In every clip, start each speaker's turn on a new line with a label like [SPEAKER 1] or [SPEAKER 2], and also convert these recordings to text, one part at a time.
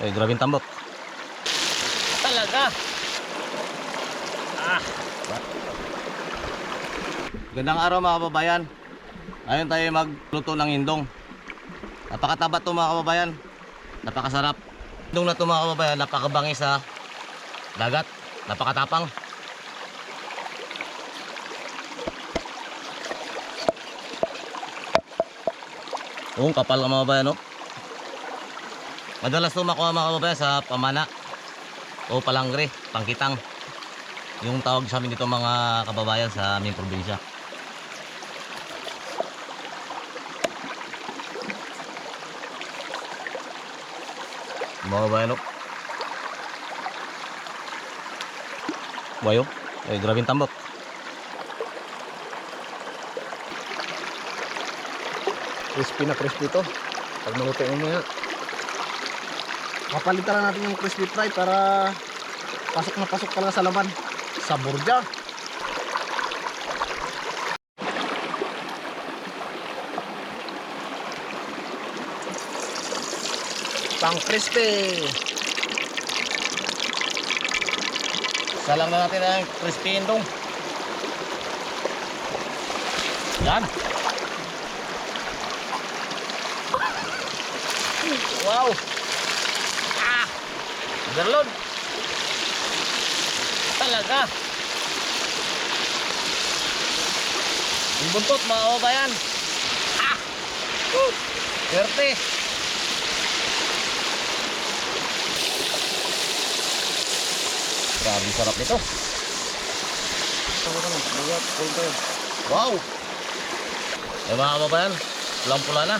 [SPEAKER 1] Eh, grabing tambok.
[SPEAKER 2] Talaga. Ah.
[SPEAKER 1] Gandang araw mga kababayan. Ngayon tayo magluto ng indong. Napakataba to mga kababayan. Napakasarap. Indong na to mga kababayan, napakabangis sa dagat. Napakatapang. Oo, kapal ka mga kababayan, no? Madalas to makuha mga kababayan sa pamana o palangre, pangkitang. Yung tawag sa amin dito mga kababayan sa aming probinsya. Mga kababayan, no? Bayo, eh, grabing tambok.
[SPEAKER 3] Crispy na crispy to. Pag malutuin mo yan. Kapalitan lang natin yung crispy fry para pasok na pasok talaga sa laman. Sa burja. Pang crispy.
[SPEAKER 1] Salang na natin ang crispy indong. Yan. Wow. Ah. Garlon.
[SPEAKER 2] Talaga.
[SPEAKER 1] Yung buntot, mga kababayan. Ah. Uh. Swerte. Grabe sarap nito. Wow. Eh mga kababayan, pulang-pula na.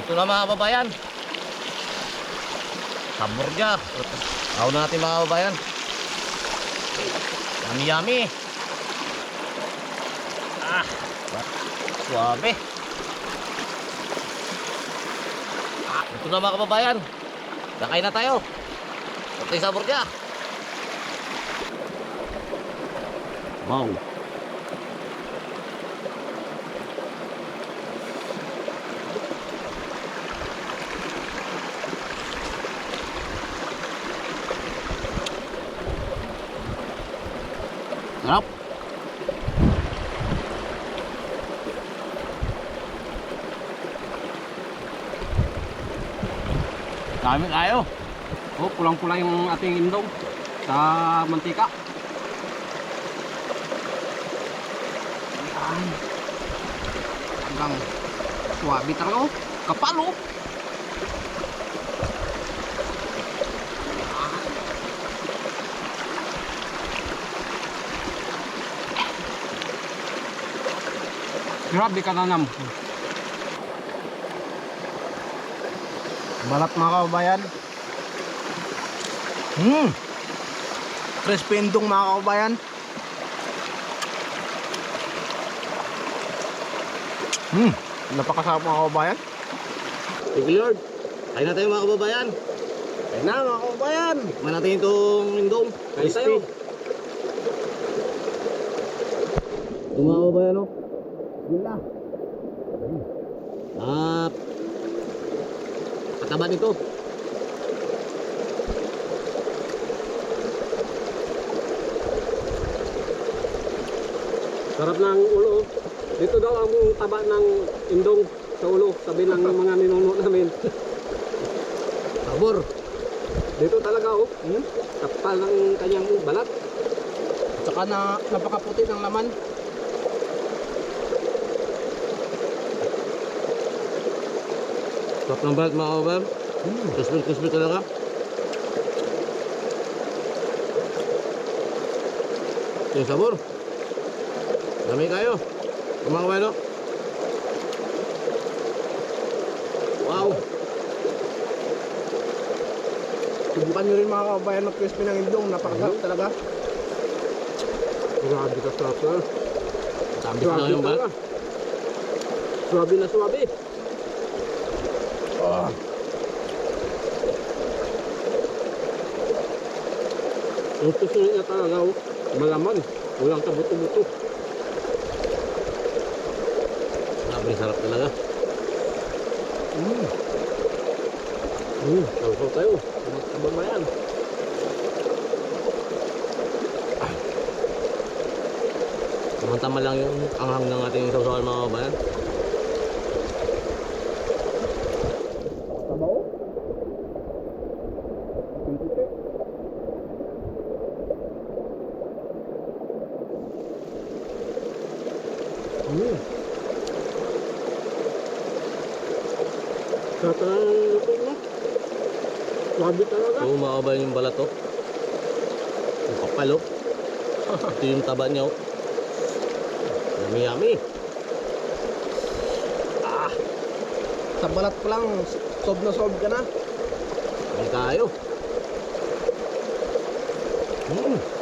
[SPEAKER 1] Ito na mga kababayan. Hamburger. Ako na natin mga kababayan. Yummy yummy. Ah, suabe. Ah, ito na mga kababayan. Kakain na tayo. Ito yung sabor niya. Wow. Sarap. Dami tayo.
[SPEAKER 3] Oh, pulang-pula yung ating indong sa mantika. Yan. Hanggang suwabi talaga oh. Kapal oh. Grabe ka nanam. Balat mga kababayan. Hmm. Crispy indong mga kababayan. Hmm. Napakasarap mga kababayan.
[SPEAKER 1] Thank you Lord. Kain na tayo mga kababayan.
[SPEAKER 3] Kaya na mga kababayan.
[SPEAKER 1] Tikman natin itong indong.
[SPEAKER 3] Kain tayo.
[SPEAKER 1] Ito mga kababayan oh.
[SPEAKER 3] Na.
[SPEAKER 1] Ah, kataba nito.
[SPEAKER 3] Sarap ng ulo. oh. Dito daw ang taba ng indong sa ulo. Sabi ng mga ninuno namin.
[SPEAKER 1] Sabor.
[SPEAKER 3] Dito talaga oh. Hmm? Kapal ng kanyang balat. At saka na napakaputi ng laman.
[SPEAKER 1] Sarap ng balat mga kababayan.
[SPEAKER 3] Hmm.
[SPEAKER 1] Crispy crispy talaga. Ito yung sabor. Dami kayo. Ito mga oh. Wow.
[SPEAKER 3] Subukan nyo rin mga kababayan ng crispy ng indong. Napakasarap talaga. Grabe ka sarap na.
[SPEAKER 1] Sabi ko lang yung balat.
[SPEAKER 3] Suwabe na suwabe. Ah. Yung susunod niya talaga, oh, malaman. Walang kabuto-buto.
[SPEAKER 1] Grabe sarap talaga.
[SPEAKER 3] Mm. Hmm, sausaw tayo. Tabang na yan.
[SPEAKER 1] Tama-tama lang yung anghang ng ating sausawan mga kababayan.
[SPEAKER 3] Hmm. Sarap na. Sabi talaga.
[SPEAKER 1] Kababayan yung balat oh. Yung kapal oh. Ito yung taba niya oh. Yummy yummy.
[SPEAKER 3] Sa balat pa lang, sob na sob ka na.
[SPEAKER 1] Ay tayo.
[SPEAKER 3] Hmm.